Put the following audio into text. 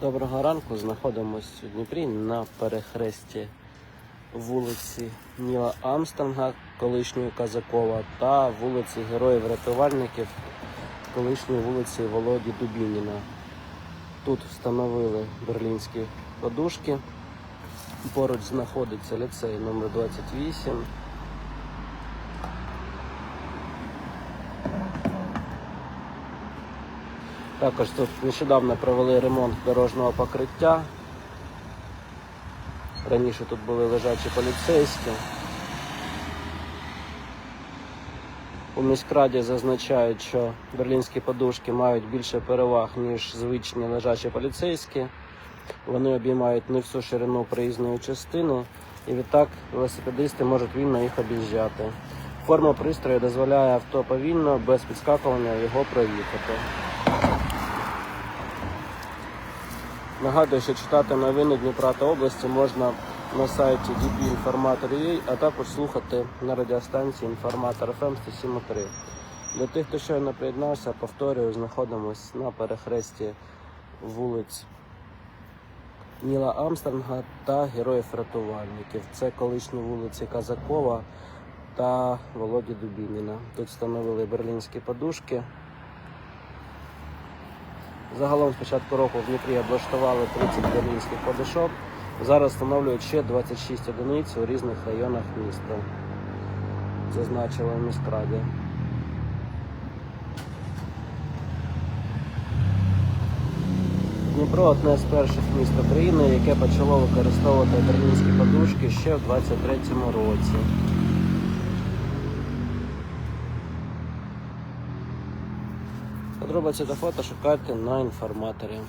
Доброго ранку. Знаходимося у Дніпрі на перехресті вулиці Ніла Амстронга, колишньої Казакова, та вулиці Героїв-Рятувальників, колишньої вулиці Володі Дубініна. Тут встановили берлінські подушки. Поруч знаходиться ліцей номер 28. Також тут нещодавно провели ремонт дорожнього покриття. Раніше тут були лежачі поліцейські. У міськраді зазначають, що берлінські подушки мають більше переваг, ніж звичні лежачі поліцейські. Вони обіймають не всю ширину проїзної частини, і відтак велосипедисти можуть вільно їх об'їжджати. Форма пристрою дозволяє авто повільно, без підскакування його проїхати. Нагадую, що читати новини Дніпра та області можна на сайті dpinformator.ua, а також слухати на радіостанції Інформатор FM 107.3. Для тих, хто щойно приєднався, повторюю, знаходимось на перехресті вулиць Ніла Амстронга та Героїв-рятувальників. Це колишні вулиці Казакова та Володі Дубініна. Тут встановили берлінські подушки. Загалом з початку року в Дніпрі облаштували 30 берлінських подушок. Зараз встановлюють ще 26 одиниць у різних районах міста. Зазначили в міськраді. Дніпро одне з перших міст України, яке почало використовувати берлінські подушки ще в 23-му році. Подробиці та фото шукайте на інформаторі.